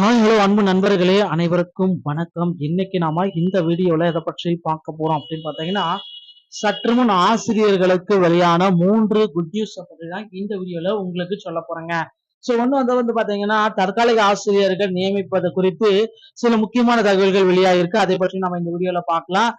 Hi hello அன்பு நண்பர்களே. அனைவருக்கும் வணக்கம். இன்னைக்கு நாம இந்த வீடியோல எதை பற்றி பார்க்க போறோம் அப்படின்னு பார்த்தீங்கன்னா சற்று முன் ஆசிரியர்களுக்கு வெளியான மூன்று குட் நியூஸ் பற்றி தான் இந்த வீடியோல உங்களுக்கு சொல்ல போறேங்க. ஸோ ஒன்று வந்து வந்து பாத்தீங்கன்னா தற்காலிக ஆசிரியர்கள் நியமிப்பது குறித்து சில முக்கியமான தகவல்கள் வெளியாகிருக்கு அதை பற்றி நம்ம இந்த வீடியோல பார்க்கலாம்.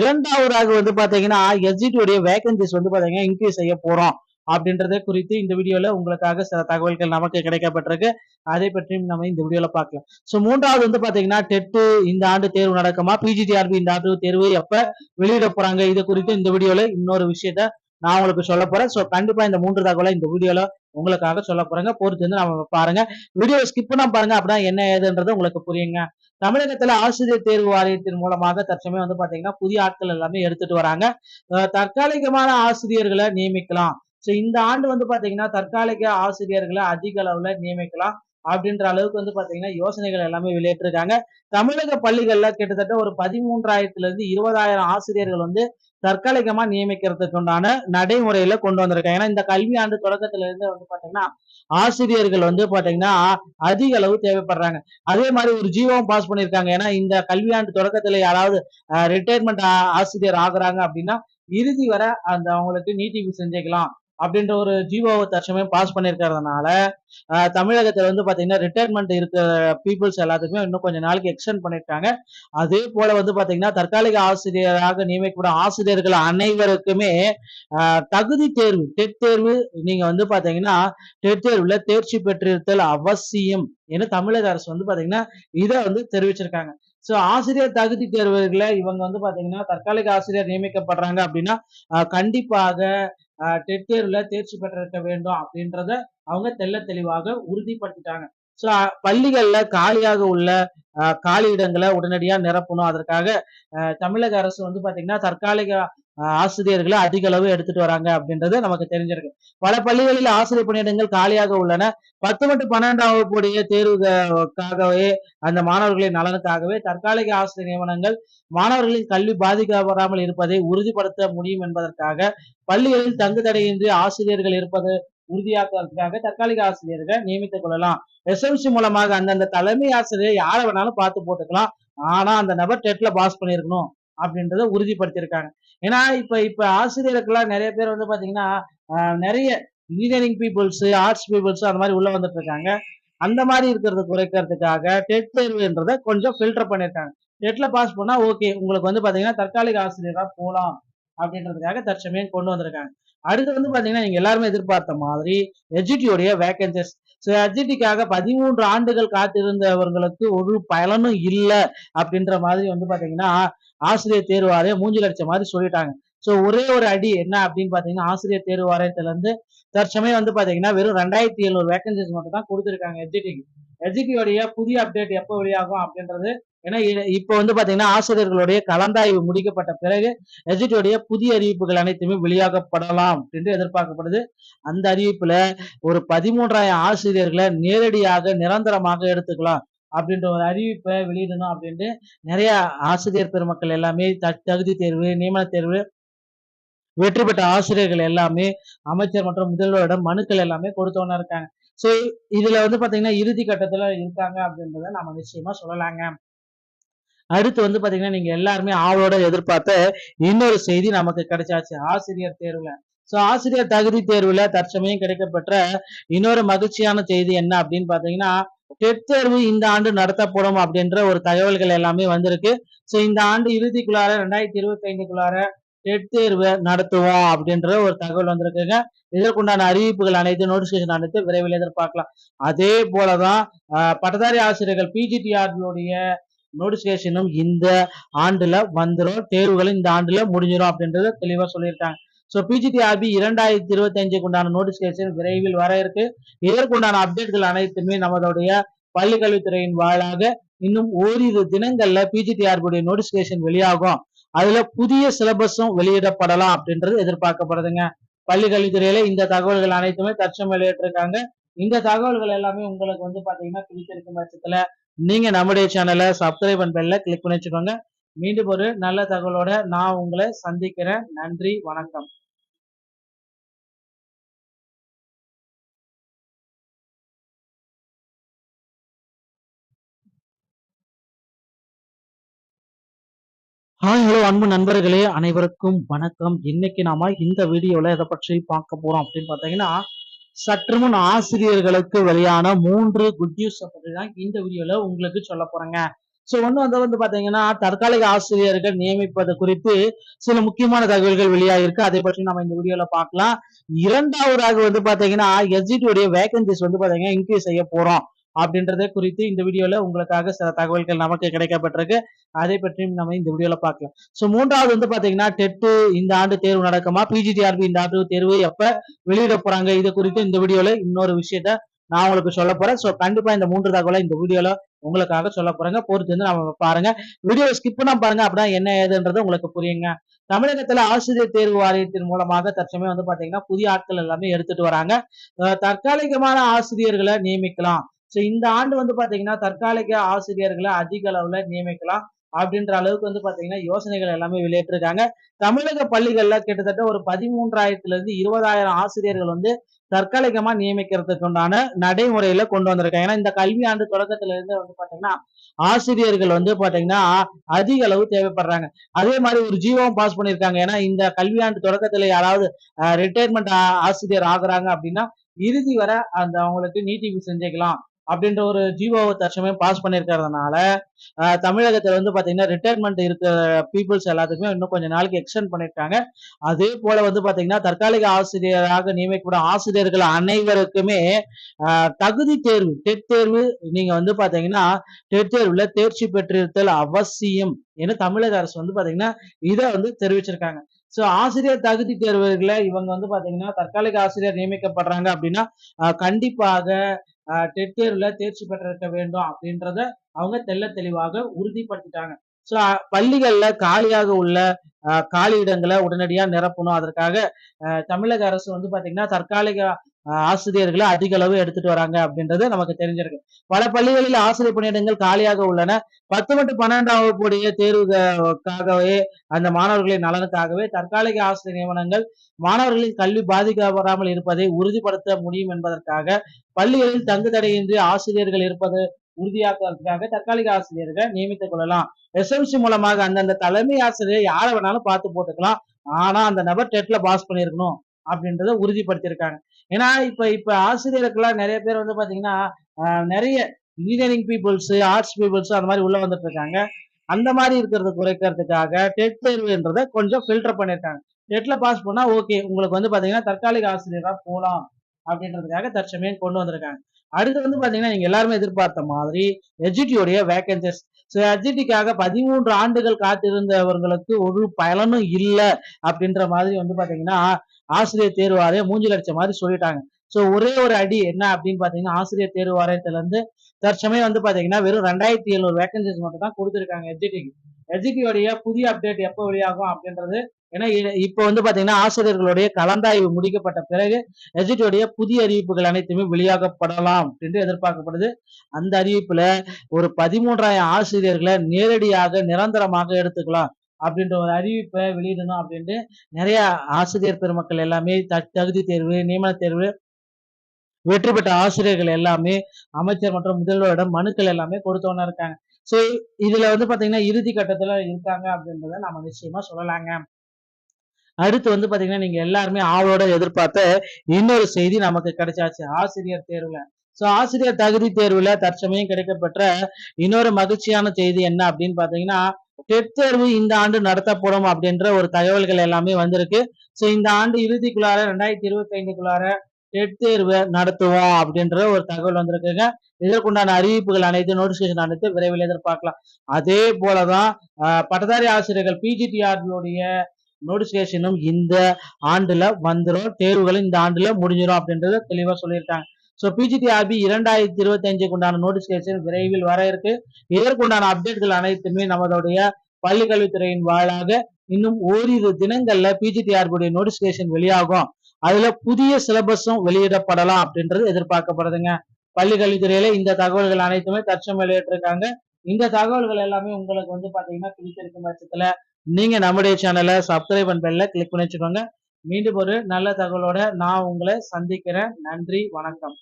இரண்டாவதாக வந்து பாத்தீங்கன்னா எஸ்ஜிடியுடைய வேகன்சிஸ் வந்து பாத்தீங்கன்னா இன்க்ரீஸ் செய்ய போறோம். அப்படின்றத குறித்து இந்த வீடியோல உங்களுக்காக சில தகவல்கள் நமக்கு கிடைக்கப்பட்டிருக்கு. அதை பற்றியும் நம்ம இந்த வீடியோல பார்க்கலாம். சோ மூன்றாவது வந்து பாத்தீங்கன்னா டெட்டு இந்த ஆண்டு தேர்வு நடக்குமா? பிஜிடிஆர்பி இந்த ஆண்டு தேர்வு எப்ப வெளியிட போறாங்க? இது குறித்து இந்த வீடியோல இன்னொரு விஷயத்த நான் உங்களுக்கு சொல்ல போறேன். சோ கண்டிப்பா இந்த மூன்று தகவலை இந்த வீடியோல உங்களுக்காக சொல்ல போறேங்க. பொறுத்து வந்து நம்ம பாருங்க. வீடியோ ஸ்கிப் பண்ண பாருங்க. அப்படின்னா என்ன ஏதுன்றது உங்களுக்கு புரியுங்க. தமிழகத்துல ஆசிரியர் தேர்வு வாரியத்தின் மூலமாக தற்சமயம் வந்து பாத்தீங்கன்னா புதிய ஆட்கள் எல்லாமே எடுத்துட்டு வராங்க. தற்காலிகமான ஆசிரியர்களை நியமிக்கலாம். ஸோ இந்த ஆண்டு வந்து பார்த்தீங்கன்னா தற்காலிக ஆசிரியர்களை அதிக அளவில் நியமிக்கலாம் அப்படின்ற அளவுக்கு வந்து பார்த்தீங்கன்னா யோசனைகள் எல்லாமே வெளியிட்டிருக்காங்க. தமிழக பள்ளிகளில் கிட்டத்தட்ட ஒரு பதிமூன்றாயிரத்துலேருந்து இருபதாயிரம் ஆசிரியர்கள் வந்து தற்காலிகமாக நியமிக்கிறதுக்கு உண்டான நடைமுறையில கொண்டு வந்திருக்காங்க. ஏன்னா இந்த கல்வி ஆண்டு தொடக்கத்துல இருந்து வந்து பாத்தீங்கன்னா ஆசிரியர்கள் வந்து பாத்தீங்கன்னா அதிக அளவு தேவைப்படுறாங்க. அதே மாதிரி ஒரு ஜீவம் பாஸ் பண்ணியிருக்காங்க. ஏன்னா இந்த கல்வியாண்டு தொடக்கத்துல யாராவது ரிட்டையர்மெண்ட் ஆசிரியர் ஆகுறாங்க அப்படின்னா இறுதி வரை அந்த அவங்களுக்கு நீட்டிப்பு செஞ்சுக்கலாம். அப்படின்ற ஒரு ஜிஓவை தற்சமயம் பாஸ் பண்ணியிருக்கிறதுனால தமிழகத்தில் வந்து பார்த்தீங்கன்னா ரிட்டையர்மெண்ட் இருக்கிற பீப்புள்ஸ் எல்லாத்துக்குமே இன்னும் கொஞ்சம் நாளைக்கு எக்ஸ்டெண்ட் பண்ணியிருக்காங்க. அதே போல வந்து பார்த்தீங்கன்னா தற்காலிக ஆசிரியராக நியமிக்கப்படும் ஆசிரியர்கள் அனைவருக்குமே தகுதி தேர்வு டெட் தேர்வு நீங்கள் வந்து பார்த்தீங்கன்னா டெட் தேர்வில் தேர்ச்சி பெற்றிருத்தல் அவசியம் ஏன்னா தமிழக அரசு வந்து பார்த்தீங்கன்னா இதை வந்து தெரிவிச்சிருக்காங்க. ஸோ ஆசிரியர் தகுதி தேர்வுகளை இவங்க வந்து பாத்தீங்கன்னா தற்காலிக ஆசிரியர் நியமிக்கப்படுறாங்க அப்படின்னா கண்டிப்பாக டெட் தேர்வுல தேர்ச்சி பெற்றிருக்க வேண்டும் அப்படின்றத அவங்க தெல்ல தெளிவாக உறுதிப்படுத்திட்டாங்க. ஸோ பள்ளிகள்ல காலியாக உள்ள காலி இடங்களை உடனடியா நிரப்பணும். அதற்காக தமிழக அரசு வந்து பாத்தீங்கன்னா தற்காலிக ஆசிரியர்களை அதிக அளவு எடுத்துட்டு வராங்க அப்படின்றது நமக்கு தெரிஞ்சிருக்கு. பல பள்ளிகளில் ஆசிரியர் பணியிடங்கள் காலியாக உள்ளன. பத்து மற்றும் பன்னெண்டாம் வகுப்புடைய தேர்வுக்காகவே அந்த மாணவர்களின் நலனுக்காகவே தற்காலிக ஆசிரியர் நியமனங்கள் மாணவர்களின் கல்வி பாதிக்கப்படாமல் இருப்பதை உறுதிப்படுத்த முடியும் என்பதற்காக பள்ளிகளில் தங்கு தடையின்றி ஆசிரியர்கள் இருப்பது உறுதியாக்குவதற்காக தற்காலிக ஆசிரியர்கள் நியமித்துக் கொள்ளலாம். எஸ்எம்சி மூலமாக அந்தந்த தலைமை ஆசிரியர் யாரை வேணாலும் பார்த்து போட்டுக்கலாம். ஆனா அந்த நபர் டெட்ல பாஸ் பண்ணிருக்கணும் அப்படின்றத உறுதிப்படுத்தியிருக்காங்க. ஏன்னா இப்ப இப்ப ஆசிரியருக்கெல்லாம் நிறைய பேர் வந்து பாத்தீங்கன்னா நிறைய இன்ஜினியரிங் பீப்புள்ஸ் ஆர்ட்ஸ் பீப்புள்ஸ் அந்த மாதிரி உள்ள வந்துட்டு இருக்காங்க. அந்த மாதிரி இருக்கிறத குறைக்கிறதுக்காக டெட் தேர்வுன்றத கொஞ்சம் ஃபில்டர் பண்ணியிருக்காங்க. டெட்ல பாஸ் பண்ணா ஓகே உங்களுக்கு வந்து பாத்தீங்கன்னா தற்காலிக ஆசிரியரா போகலாம் அப்படின்றதுக்காக தற்சமயம் கொண்டு வந்திருக்காங்க. அடுத்து வந்து பாத்தீங்கன்னா நீங்க எல்லாருமே எதிர்பார்த்த மாதிரி எஜிடியோடைய வேகன்சிஸ் ஸோ எஜிடிக்காக பதிமூன்று ஆண்டுகள் காத்திருந்தவர்களுக்கு ஒரு பயனும் இல்லை அப்படின்ற மாதிரி வந்து பாத்தீங்கன்னா ஆசிரியர் தேர்வு மூஞ்சில் அடிச்ச மாதிரி சொல்லிட்டாங்க. ஸோ ஒரே ஒரு அடி என்ன அப்படின்னு பார்த்தீங்கன்னா ஆசிரியர் தேர்வு தற்சமயம் வந்து பார்த்தீங்கன்னா வெறும் ரெண்டாயிரத்தி எழுநூறு வேகன்சிஸ் மட்டும் தான் கொடுத்துருக்காங்க எஜிடிக்கு எஜிடியோடைய புதிய அப்டேட் எப்போ வெளியாகும் அப்படின்றது ஏன்னா இப்போ வந்து பார்த்தீங்கன்னா ஆசிரியர்களுடைய கலந்தாய்வு முடிக்கப்பட்ட பிறகு எஜிடியோடைய புதிய அறிவிப்புகள் அனைத்துமே வெளியாகப்படலாம் என்று எதிர்பார்க்கப்படுது. அந்த அறிவிப்பில் ஒரு பதிமூன்றாயிரம் ஆசிரியர்களை நேரடியாக நிரந்தரமாக எடுத்துக்கலாம். அப்படின்ற ஒரு அறிவிப்பை வெளியிடணும் அப்படின்ட்டு நிறைய ஆசிரியர் பெருமக்கள் எல்லாமே த தகுதி தேர்வு நியமன தேர்வு வெற்றி பெற்ற ஆசிரியர்கள் எல்லாமே அமைச்சர் மற்றும் முதல்வரிடம் மனுக்கள் எல்லாமே கொடுத்தவனா இருக்காங்க. ஸோ இதுல வந்து பாத்தீங்கன்னா இறுதி கட்டத்துல இருக்காங்க அப்படின்றத நம்ம நிச்சயமா சொல்லலாங்க. அடுத்து வந்து பாத்தீங்கன்னா நீங்க எல்லாருமே ஆவலோட எதிர்பார்த்த இன்னொரு செய்தி நமக்கு கிடைச்சாச்சு ஆசிரியர் தேர்வுல. சோ ஆசிரியர் தகுதி தேர்வுல தற்சமயம் கிடைக்கப்பெற்ற இன்னொரு மகிழ்ச்சியான செய்தி என்ன அப்படின்னு பாத்தீங்கன்னா டெட் தேர்வு இந்த ஆண்டு நடத்தப்படும் அப்படின்ற ஒரு தகவல்கள் எல்லாமே வந்திருக்கு. ஸோ இந்த ஆண்டு இறுதிக்குள்ளார ரெண்டாயிரத்தி இருபத்தி ஐந்துக்குள்ளார டெட் தேர்வு நடத்துவோம் அப்படின்ற ஒரு தகவல் வந்திருக்குங்க. இதற்குண்டான அறிவிப்புகள் அனைத்து நோட்டிபிகேஷன் அனைத்து விரைவில் எதிர்பார்க்கலாம். அதே போலதான் பட்டதாரி ஆசிரியர்கள் பிஜிடிஆர்பியோடைய நோட்டிபிகேஷனும் இந்த ஆண்டுல வந்துடும் தேர்வுகளும் இந்த ஆண்டுல முடிஞ்சிடும் அப்படின்றத தெளிவா சொல்லியிருக்காங்க. ஸோ பிஜிடிஆர்பி இரண்டாயிரத்தி இருபத்தி அஞ்சுக்கு உண்டான நோட்டிபிகேஷன் விரைவில் வர இருக்கு. இதற்குண்டான அப்டேட்கள் அனைத்துமே நம்மளுடைய பள்ளிக்கல்வித்துறையின் வாழாக இன்னும் ஓரிரு தினங்கள்ல பிஜிடிஆர்பியுடைய நோட்டிபிகேஷன் வெளியாகும். அதுல புதிய சிலபஸும் வெளியிடப்படலாம் அப்படின்றது எதிர்பார்க்கப்படுதுங்க. பள்ளி கல்வித்துறையில இந்த தகவல்கள் அனைத்துமே தற்சம் வெளியிட்டிருக்காங்க. இந்த தகவல்கள் எல்லாமே உங்களுக்கு வந்து பாத்தீங்கன்னா பிடிச்சிருக்கும் பட்சத்துல நீங்க நம்முடைய சேனலை சப்ஸ்கிரைப் பண்ண கிளிக் பண்ணி வச்சுக்கோங்க. மீண்டும் ஒரு நல்ல தகவலோட நான் உங்களை சந்திக்கிறேன். நன்றி வணக்கம். ஹாய் ஹலோ அன்பு நண்பர்களே. அனைவருக்கும் வணக்கம். இன்னைக்கு நாம இந்த வீடியோல எதை பற்றி பார்க்க போறோம் அப்படின்னு பார்த்தீங்கன்னா சற்று முன் ஆசிரியர்களுக்கு வெளியான மூன்று குட் நியூஸ் பற்றி தான் இந்த வீடியோல உங்களுக்கு சொல்ல போறேங்க. ஸோ ஒன்று வந்து வந்து பாத்தீங்கன்னா தற்காலிக ஆசிரியர்கள் நியமிப்பது குறித்து சில முக்கியமான தகவல்கள் வெளியாகிருக்கு அதை பற்றி நம்ம இந்த வீடியோல பார்க்கலாம். இரண்டாவதாக வந்து பாத்தீங்கன்னா எஸ்ஜிடியுடைய வேகன்சிஸ் வந்து பாத்தீங்கன்னா இன்க்ரீஸ் செய்ய போறோம். அப்படின்றத குறித்து இந்த வீடியோல உங்களுக்காக சில தகவல்கள் நமக்கு கிடைக்கப்பட்டிருக்கு. அதை பற்றியும் நம்ம இந்த வீடியோல பார்க்கலாம். சோ மூன்றாவது வந்து பாத்தீங்கன்னா டெட்டு இந்த ஆண்டு தேர்வு நடக்குமா? பிஜிடிஆர்பி இந்த ஆண்டு தேர்வு எப்ப வெளியிட போறாங்க? இது குறித்து இந்த வீடியோல இன்னொரு விஷயத்த நான் உங்களுக்கு சொல்ல போறேன். சோ கண்டிப்பா இந்த மூன்று தகவலை இந்த வீடியோல உங்களுக்காக சொல்ல போறேங்க. பொறுத்து வந்து நம்ம பாருங்க. வீடியோ ஸ்கிப் பண்ண பாருங்க. அப்படின்னா என்ன ஏதுன்றது உங்களுக்கு புரியுங்க. தமிழகத்துல ஆசிரியர் தேர்வு வாரியத்தின் மூலமாக தற்சமயம் வந்து பாத்தீங்கன்னா புதிய ஆட்கள் எல்லாமே எடுத்துட்டு வராங்க. தற்காலிகமான ஆசிரியர்களை நியமிக்கலாம். ஸோ இந்த ஆண்டு வந்து பார்த்தீங்கன்னா தற்காலிக ஆசிரியர்களை அதிக அளவில் நியமிக்கலாம் அப்படின்ற அளவுக்கு வந்து பார்த்தீங்கன்னா யோசனைகள் எல்லாமே வெளியிட்டிருக்காங்க. தமிழக பள்ளிகளில் கிட்டத்தட்ட ஒரு பதிமூன்றாயிரத்துலேருந்து இருபதாயிரம் ஆசிரியர்கள் வந்து தற்காலிகமாக நியமிக்கிறதுக்கு உண்டான நடைமுறையில கொண்டு வந்திருக்காங்க. ஏன்னா இந்த கல்வி ஆண்டு தொடக்கத்துல இருந்து வந்து பாத்தீங்கன்னா ஆசிரியர்கள் வந்து பாத்தீங்கன்னா அதிக அளவு தேவைப்படுறாங்க. அதே மாதிரி ஒரு ஜீவம் பாஸ் பண்ணியிருக்காங்க. ஏன்னா இந்த கல்வியாண்டு தொடக்கத்துல யாராவது ரிட்டையர்மெண்ட் ஆசிரியர் ஆகுறாங்க அப்படின்னா இறுதி வரை அந்த அவங்களுக்கு நீட்டிப்பு செஞ்சுக்கலாம். அப்படின்ற ஒரு ஜீவோவை தற்சமயம் பாஸ் பண்ணியிருக்கிறதுனால தமிழகத்தில் வந்து பார்த்தீங்கன்னா ரிட்டையர்மெண்ட் இருக்கிற பீப்புள்ஸ் எல்லாத்துக்குமே இன்னும் கொஞ்சம் நாளைக்கு எக்ஸ்டெண்ட் பண்ணிருக்காங்க. அதே போல வந்து பார்த்தீங்கன்னா தற்காலிக ஆசிரியராக நியமிக்கப்படும் ஆசிரியர்கள் அனைவருக்குமே தகுதி தேர்வு டெட் தேர்வு நீங்கள் வந்து பார்த்தீங்கன்னா டெட் தேர்வில் தேர்ச்சி பெற்றிருத்தல் அவசியம் என தமிழக அரசு வந்து பார்த்தீங்கன்னா இதை வந்து தெரிவிச்சிருக்காங்க. ஸோ ஆசிரியர் தகுதி தேர்வுகளை இவங்க வந்து பார்த்தீங்கன்னா தற்காலிக ஆசிரியர் நியமிக்கப்படுறாங்க அப்படின்னா கண்டிப்பாக டெட் தேர்வுல தேர்ச்சி பெற்றிருக்க வேண்டும் அப்படின்றத அவங்க தெல்ல தெளிவாக உறுதிப்படுத்திட்டாங்க. சோ பள்ளிகள்ல காலியாக உள்ள காலி இடங்களை உடனடியா நிரப்பணும். அதற்காக தமிழக அரசு வந்து பாத்தீங்கன்னா தற்காலிக ஆசிரியர்களை அதிக அளவு எடுத்துட்டு வராங்க அப்படின்றது நமக்கு தெரிஞ்சிருக்கு. பல பள்ளிகளில் ஆசிரியர் பணியிடங்கள் காலியாக உள்ளன. பத்து மற்றும் பன்னெண்டாம் வகுப்புடைய தேர்வுக்காகவே அந்த மாணவர்களின் நலனுக்காகவே தற்காலிக ஆசிரியர் நியமனங்கள் மாணவர்களின் கல்வி பாதிக்கப்படாமல் இருப்பதை உறுதிப்படுத்த முடியும் என்பதற்காக பள்ளிகளில் தங்கு தடையின்றி ஆசிரியர்கள் இருப்பது உறுதியாக்குவதற்காக தற்காலிக ஆசிரியர்கள் நியமித்துக் கொள்ளலாம். எஸ்எம்சி மூலமாக அந்தந்த தலைமை ஆசிரியர் யாரை வேணாலும் பார்த்து போட்டுக்கலாம். ஆனா அந்த நபர் டெட்ல பாஸ் பண்ணிருக்கணும் அப்படின்றத உறுதிப்படுத்தியிருக்காங்க. ஏன்னா இப்ப இப்ப ஆசிரியருக்கெல்லாம் நிறைய பேர் வந்து பாத்தீங்கன்னா நிறைய இன்ஜினியரிங் பீப்புள்ஸ் ஆர்ட்ஸ் பீப்புள்ஸ் அந்த மாதிரி உள்ள வந்துட்டு இருக்காங்க. அந்த மாதிரி இருக்கிறத குறைக்கிறதுக்காக டெட் தேர்வுன்றதை கொஞ்சம் ஃபில்டர் பண்ணியிருக்காங்க. டெட்ல பாஸ் பண்ணா ஓகே உங்களுக்கு வந்து பாத்தீங்கன்னா தற்காலிக ஆசிரியரா போகலாம் அப்படின்றதுக்காக தற்சமயம் கொண்டு வந்திருக்காங்க. அடுத்து வந்து பாத்தீங்கன்னா நீங்க எல்லாருமே எதிர்பார்த்த மாதிரி எஜிடியோடைய வேகன்சிஸ் ஸோ பதிமூன்று ஆண்டுகள் காத்திருந்தவர்களுக்கு ஒரு பலனும் இல்லை அப்படின்ற மாதிரி வந்து பாத்தீங்கன்னா ஆசிரியர் தேர்வு மூஞ்சி லட்சம் மாதிரி சொல்லிட்டாங்க. ஸோ ஒரே ஒரு அடி என்ன அப்படின்னு பாத்தீங்கன்னா ஆசிரியர் தேர்வு வாரியத்துல இருந்து தற்சமயம் வந்து பாத்தீங்கன்னா வெறும் ரெண்டாயிரத்தி எழுநூறு வேகன்சிஸ் மட்டும் தான் கொடுத்துருக்காங்க எஜிடிக்கு எஜிபியோடைய புதிய அப்டேட் எப்போ வெளியாகும் அப்படின்றது. ஏன்னா இப்போ வந்து பாத்தீங்கன்னா ஆசிரியர்களுடைய கலந்தாய்வு முடிக்கப்பட்ட பிறகு எஜிடியோடைய புதிய அறிவிப்புகள் அனைத்துமே வெளியாகப்படலாம் என்று எதிர்பார்க்கப்படுது. அந்த அறிவிப்புல ஒரு பதிமூன்றாயிரம் ஆசிரியர்களை நேரடியாக நிரந்தரமாக எடுத்துக்கலாம் அப்படின்ற ஒரு அறிவிப்பை வெளியிடணும் அப்படின்ட்டு நிறைய ஆசிரியர் பெருமக்கள் எல்லாமே தகுதி தேர்வு நியமன தேர்வு வெற்றி பெற்ற ஆசிரியர்கள் எல்லாமே அமைச்சர் மற்றும் முதல்வரிடம் மனுக்கள் எல்லாமே கொடுத்தவன இருக்காங்க. சோ இதுல வந்து பாத்தீங்கன்னா இறுதி கட்டத்துல இருக்காங்க அப்படின்றத நம்ம நிச்சயமா சொல்லலாங்க. அடுத்து வந்து பாத்தீங்கன்னா நீங்க எல்லாருமே ஆவலோட எதிர்பார்த்த இன்னொரு செய்தி நமக்கு கிடைச்சாச்சு. ஆசிரியர் தேர்வுல. சோ ஆசிரியர் தகுதி தேர்வுல தற்சமயம் கிடைக்கப்பெற்ற இன்னொரு மகிழ்ச்சியான செய்தி என்ன அப்படின்னு பாத்தீங்கன்னா டெட் தேர்வு இந்த ஆண்டு நடத்தப்படும் அப்படின்ற ஒரு தகவல்கள் எல்லாமே வந்திருக்கு. சோ இந்த ஆண்டு இறுதிக்குள்ளார ரெண்டாயிரத்தி இருபத்தி ஐந்துக்குள்ளார டெட் தேர்வு நடத்துவோம் அப்படின்ற ஒரு தகவல் வந்திருக்குங்க. இதற்குண்டான அறிவிப்புகள் அனைத்து நோட்டிபிகேஷன் அனைத்து விரைவில் எதிர்பார்க்கலாம். அதே போலதான் பட்டதாரி ஆசிரியர்கள் பிஜிடிஆர்பியோடைய நோட்டிபிகேஷனும் இந்த ஆண்டுல வந்துடும் தேர்வுகளும் இந்த ஆண்டுல முடிஞ்சிடும் அப்படின்றத தெளிவா சொல்லியிருக்காங்க. ஸோ பிஜிடிஆர்பி இரண்டாயிரத்தி இருபத்தி அஞ்சுக்கு உண்டான நோட்டிபிகேஷன் விரைவில் வர இருக்கு. இதற்குண்டான அப்டேட்கள் அனைத்துமே நம்மளுடைய பள்ளிக்கல்வித்துறையின் வாழாக இன்னும் ஓரிரு தினங்கள்ல பிஜிடிஆர்பியுடைய நோட்டிபிகேஷன் வெளியாகும். அதுல புதிய சிலபஸும் வெளியிடப்படலாம் அப்படின்றது எதிர்பார்க்கப்படுதுங்க. பள்ளி கல்வித்துறையில இந்த தகவல்கள் அனைத்துமே தற்சம் வெளியிட்டிருக்காங்க. இந்த தகவல்கள் எல்லாமே உங்களுக்கு வந்து பாத்தீங்கன்னா பிடிச்சிருக்கும் பட்சத்துல நீங்க நம்முடைய சேனலை சப்ஸ்கிரைப் அண்ட் பெல்ல கிளிக் பண்ணி வச்சுக்கோங்க. மீண்டும் ஒரு நல்ல தகவலோட நான் உங்களை சந்திக்கிறேன். நன்றி வணக்கம்.